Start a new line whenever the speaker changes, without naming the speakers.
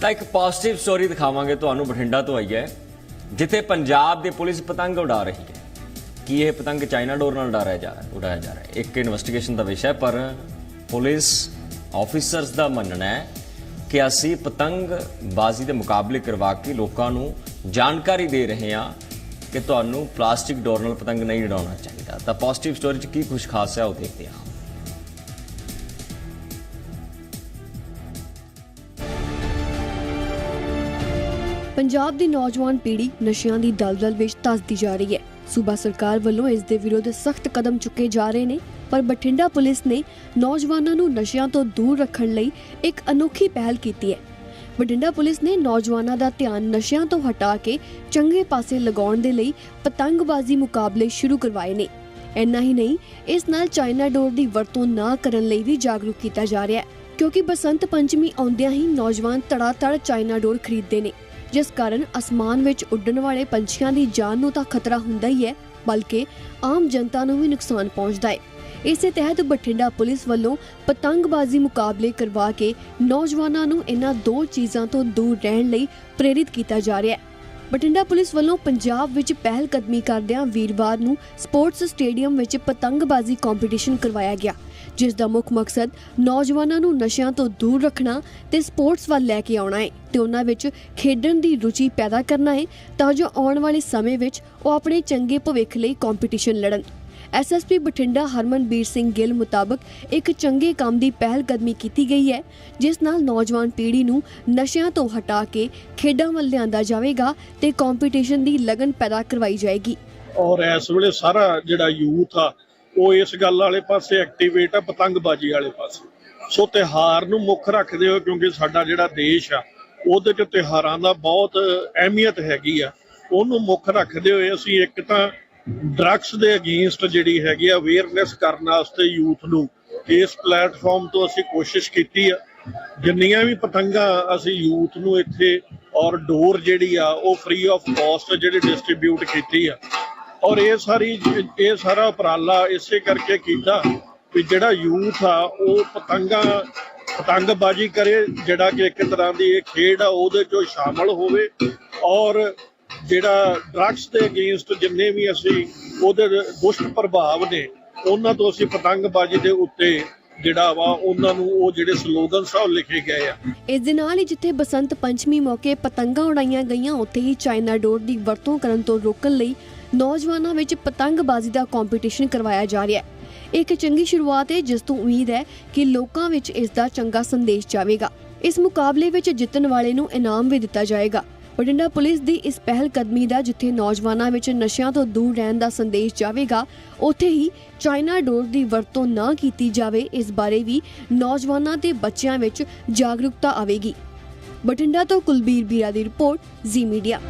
ਤਾਂ ਇੱਕ positive story ਦਿਖਾਵਾਂਗੇ ਤੁਹਾਨੂੰ, ਬਠਿੰਡਾ ਤੋਂ ਆਈ ਹੈ, ਜਿੱਥੇ ਪੰਜਾਬ ਦੀ ਪੁਲਿਸ ਪਤੰਗ ਉਡਾ ਰਹੀ ਹੈ। ਕੀ ਇਹ ਪਤੰਗ ਚਾਈਨਾ ਡੋਰ ਨਾਲ ਉਡਾਇਆ ਜਾ ਉਡਾਇਆ ਜਾ ਰਿਹਾ ਹੈ? ਇੱਕ ਇਨਵੈਸਟੀਗੇਸ਼ਨ ਦਾ ਵਿਸ਼ਾ ਹੈ, ਪਰ ਪੁਲਿਸ ਆਫੀਸਰਸ ਦਾ ਮੰਨਣਾ ਹੈ ਕਿ ਅਸੀਂ ਪਤੰਗ ਬਾਜ਼ੀ ਦੇ ਮੁਕਾਬਲੇ ਕਰਵਾ ਕੇ ਲੋਕਾਂ ਨੂੰ ਜਾਣਕਾਰੀ ਦੇ ਰਹੇ ਹਾਂ ਕਿ ਤੁਹਾਨੂੰ ਪਲਾਸਟਿਕ ਡੋਰ ਨਾਲ ਪਤੰਗ ਨਹੀਂ ਉਡਾਉਣਾ ਚਾਹੀਦਾ। ਤਾਂ ਪੋਜ਼ਿਟਿਵ ਸਟੋਰੀ 'ਚ ਕੀ ਕੁਝ ਖਾਸ ਹੈ, ਉਹ ਦੇਖਦੇ ਹਾਂ।
ਪੰਜਾਬ ਦੀ ਨੌਜਵਾਨ ਪੀੜ੍ਹੀ ਨਸ਼ਿਆਂ ਦੀ ਦਲਦਲ ਵਿੱਚ ਧੱਸਦੀ ਜਾ ਰਹੀ ਹੈ। ਸੂਬਾ ਸਰਕਾਰ ਵੱਲੋਂ ਇਸ ਦੇ ਵਿਰੁੱਧ ਸਖਤ ਕਦਮ ਚੁੱਕੇ ਜਾ ਰਹੇ ਨੇ, ਪਰ ਬਠਿੰਡਾ ਪੁਲਿਸ ਨੇ ਨੌਜਵਾਨਾਂ ਨੂੰ ਨਸ਼ਿਆਂ ਤੋਂ ਦੂਰ ਰੱਖਣ ਲਈ ਇੱਕ ਅਨੋਖੀ ਪਹਿਲ ਕੀਤੀ ਹੈ। ਬਠਿੰਡਾ ਪੁਲਿਸ ਨੇ ਨੌਜਵਾਨਾਂ ਦਾ ਧਿਆਨ ਨਸ਼ਿਆਂ ਤੋਂ ਹਟਾ ਕੇ ਚੰਗੇ ਪਾਸੇ ਲਗਾਉਣ ਦੇ ਲਈ ਪਤੰਗਬਾਜ਼ੀ ਮੁਕਾਬਲੇ ਸ਼ੁਰੂ ਕਰਵਾਏ ਨੇ। ਇੰਨਾ ਹੀ ਨਹੀਂ, ਇਸ ਨਾਲ ਚਾਈਨਾ ਡੋਰ ਦੀ ਵਰਤੋਂ ਨਾ ਕਰਨ ਲਈ ਵੀ ਜਾਗਰੂਕ ਕੀਤਾ ਜਾ ਰਿਹਾ ਹੈ, ਕਿਉਂਕਿ ਬਸੰਤ ਪੰਚਮੀ ਆਉਂਦਿਆਂ ਹੀ ਨੌਜਵਾਨ ਤੜਾ-ਤੜ ਚਾਈਨਾ ਡੋਰ ਖਰੀਦਦੇ ਨੇ। ਜਿਸ ਕਾਰਨ ਅਸਮਾਨ ਵਿੱਚ ਉੱਡਣ ਵਾਲੇ ਪੰਛੀਆਂ ਦੀ ਜਾਨ ਨੂੰ ਤਾਂ ਖਤਰਾ ਹੁੰਦਾ ਹੀ ਹੈ, ਬਲਕਿ ਆਮ ਜਨਤਾ ਨੂੰ ਵੀ ਨੁਕਸਾਨ ਪਹੁੰਚਦਾ ਹੈ। ਇਸੇ ਤਹਿਤ ਬਠਿੰਡਾ ਪੁਲਿਸ ਵੱਲੋਂ ਪਤੰਗਬਾਜ਼ੀ ਮੁਕਾਬਲੇ ਕਰਵਾ ਕੇ ਨੌਜਵਾਨਾਂ ਨੂੰ ਇਹਨਾਂ ਦੋ ਚੀਜ਼ਾਂ ਤੋਂ ਦੂਰ ਰਹਿਣ ਲਈ ਪ੍ਰੇਰਿਤ ਕੀਤਾ ਜਾ ਰਿਹਾ ਹੈ। ਬਠਿੰਡਾ ਪੁਲਿਸ ਵੱਲੋਂ ਪੰਜਾਬ ਵਿੱਚ ਪਹਿਲ ਕਦਮੀ ਕਰਦਿਆਂ ਵੀਰਵਾਰ ਨੂੰ ਸਪੋਰਟਸ ਸਟੇਡੀਅਮ ਵਿੱਚ ਪਤੰਗਬਾਜ਼ੀ ਕੰਪੀਟੀਸ਼ਨ ਕਰਵਾਇਆ ਗਿਆ। ਜਿਸ ਦਾ ਮੁੱਖ ਮਕਸਦ ਨੌਜਵਾਨਾਂ ਨੂੰ ਨਸ਼ਿਆਂ ਤੋਂ ਦੂਰ ਰੱਖਣਾ ਤੇ ਸਪੋਰਟਸ ਵੱਲ ਲੈ ਕੇ ਆਉਣਾ ਹੈ ਤੇ ਉਹਨਾਂ ਵਿੱਚ ਖੇਡਣ ਦੀ ਰੁਚੀ ਪੈਦਾ ਕਰਨਾ ਹੈ ਤਾਂ ਜੋ ਆਉਣ ਵਾਲੇ ਸਮੇਂ ਵਿੱਚ ਉਹ ਆਪਣੇ ਚੰਗੇ ਭਵਿੱਖ ਲਈ ਕੰਪੀਟੀਸ਼ਨ ਲੜਨ। ਐਸਐਸਪੀ ਬਠਿੰਡਾ ਹਰਮਨਬੀਰ ਸਿੰਘ ਗਿੱਲ ਮੁਤਾਬਕ ਇੱਕ ਚੰਗੇ ਕੰਮ ਦੀ ਪਹਿਲ ਕਦਮੀ ਕੀਤੀ ਗਈ ਹੈ, ਜਿਸ ਨਾਲ ਨੌਜਵਾਨ ਪੀੜ੍ਹੀ ਨੂੰ ਨਸ਼ਿਆਂ ਤੋਂ ਹਟਾ ਕੇ ਖੇਡਾਂ ਵੱਲ ਲਿਆਂਦਾ ਜਾਵੇਗਾ ਤੇ ਕੰਪੀਟੀਸ਼ਨ ਦੀ ਲਗਨ ਪੈਦਾ ਕਰਵਾਈ ਜਾਏਗੀ।
ਔਰ ਇਸ ਵੇਲੇ ਸਾਰਾ ਜਿਹੜਾ ਯੂਥ ਆ ਉਹ ਇਸ ਗੱਲ ਵਾਲੇ ਪਾਸੇ ਐਕਟੀਵੇਟ ਆ, ਪਤੰਗਬਾਜ਼ੀ ਵਾਲੇ ਪਾਸੇ। ਸੋ ਤਿਹਾਰ ਨੂੰ ਮੁੱਖ ਰੱਖਦੇ ਹੋ ਕਿਉਂਕਿ ਸਾਡਾ ਜਿਹੜਾ ਦੇਸ਼ ਆ, ਉਹਦੇ ਚ ਤਿਹਾਰਾਂ ਦਾ ਬਹੁਤ ਅਹਿਮੀਅਤ ਹੈਗੀ ਆ। ਉਹਨੂੰ ਮੁੱਖ ਰੱਖਦੇ ਹੋਏ ਅਸੀਂ ਇੱਕ ਤਾਂ ਡਰੱਗਸ ਦੇ ਅਗੇਂਸਟ ਜਿਹੜੀ ਹੈਗੀ ਆ ਅਵੇਅਰਨੈਸ ਕਰਨ ਵਾਸਤੇ ਯੂਥ ਨੂੰ ਇਸ ਪਲੇਟਫਾਰਮ ਤੋਂ ਅਸੀਂ ਕੋਸ਼ਿਸ਼ ਕੀਤੀ ਆ। ਜਿੰਨੀਆਂ ਵੀ ਪਤੰਗਾਂ ਅਸੀਂ ਯੂਥ ਨੂੰ ਇੱਥੇ ਔਰ ਡੋਰ ਜਿਹੜੀ ਆ, ਉਹ ਫ੍ਰੀ ਆਫ ਕਾਸਟ ਜਿਹੜੀ ਡਿਸਟ੍ਰੀਬਿਊਟ ਕੀਤੀ ਆ ਔਰ ਇਹ ਸਾਰੀ ਇਹ ਸਾਰਾ ਉਪਰਾਲਾ ਇਸੇ ਕਰਕੇ ਕੀਤਾ ਵੀ ਜਿਹੜਾ ਯੂਥ ਆ, ਉਹ ਪਤੰਗਾਂ, ਪਤੰਗਬਾਜ਼ੀ ਕਰੇ, ਜਿਹੜਾ ਕਿ ਇੱਕ ਤਰ੍ਹਾਂ ਦੀ ਇਹ ਖੇਡ ਆ, ਉਹਦੇ ਚੋਂ ਸ਼ਾਮਲ ਹੋਵੇ ਔਰ ਜਿਹੜਾ ਡਰੱਗਸ ਦੇ ਅਗੇਂਸਟ ਜਿੰਨੇ ਵੀ ਅਸੀਂ ਉਹਦੇ ਦੁਸ਼ਟ ਪ੍ਰਭਾਵ ਨੇ, ਉਹਨਾਂ ਤੋਂ ਅਸੀਂ ਪਤੰਗਬਾਜ਼ੀ ਦੇ ਉੱਤੇ ਜਿਹੜਾ ਵਾ, ਉਹਨਾਂ ਨੂੰ ਉਹ ਜਿਹੜੇ ਸਲੋਗਨਸ ਆ ਲਿਖੇ ਗਏ ਆ।
ਇਸ ਦੇ ਨਾਲ ਹੀ ਜਿੱਥੇ ਬਸੰਤ ਪੰਚਮੀ ਮੌਕੇ ਪਤੰਗਾਂ ਉਡਾਈਆਂ ਗਈਆਂ, ਉੱਥੇ ਹੀ ਚਾਈਨਾ ਡੋਰ ਦੀ ਵਰਤੋਂ ਕਰਨ ਤੋਂ ਰੋਕਣ ਲਈ ਨੌਜਵਾਨਾਂ ਵਿੱਚ ਪਤੰਗਬਾਜ਼ੀ ਦਾ ਕੰਪੀਟੀਸ਼ਨ ਕਰਵਾਇਆ ਜਾ ਰਿਹਾ ਹੈ। ਇੱਕ ਚੰਗੀ ਸ਼ੁਰੂਆਤ ਹੈ, ਜਿਸ ਤੋਂ ਉਮੀਦ ਹੈ ਕਿ ਲੋਕਾਂ ਵਿੱਚ ਇਸ ਦਾ ਚੰਗਾ ਸੰਦੇਸ਼ ਜਾਵੇਗਾ। ਇਸ ਮੁਕਾਬਲੇ ਵਿੱਚ ਜਿੱਤਣ ਵਾਲੇ ਨੂੰ ਇਨਾਮ ਵੀ ਦਿੱਤਾ ਜਾਏਗਾ। ਬਠਿੰਡਾ ਪੁਲਿਸ ਦੀ ਇਸ ਪਹਿਲ ਕਦਮੀ ਦਾ ਜਿੱਥੇ ਨੌਜਵਾਨਾਂ ਵਿੱਚ ਨਸ਼ਿਆਂ ਤੋਂ ਦੂਰ ਰਹਿਣ ਦਾ ਸੰਦੇਸ਼ ਜਾਵੇਗਾ, ਉੱਥੇ ਹੀ ਚਾਈਨਾ ਡੋਰ ਦੀ ਵਰਤੋਂ ਨਾ ਕੀਤੀ ਜਾਵੇ, ਇਸ ਬਾਰੇ ਵੀ ਨੌਜਵਾਨਾਂ ਤੇ ਬੱਚਿਆਂ ਵਿੱਚ ਜਾਗਰੂਕਤਾ ਆਵੇਗੀ। ਬਠਿੰਡਾ ਤੋਂ ਕੁਲਬੀਰ ਬੀਰਾ ਦੀ ਰਿਪੋਰਟ, ਜ਼ੀ ਮੀਡੀਆ।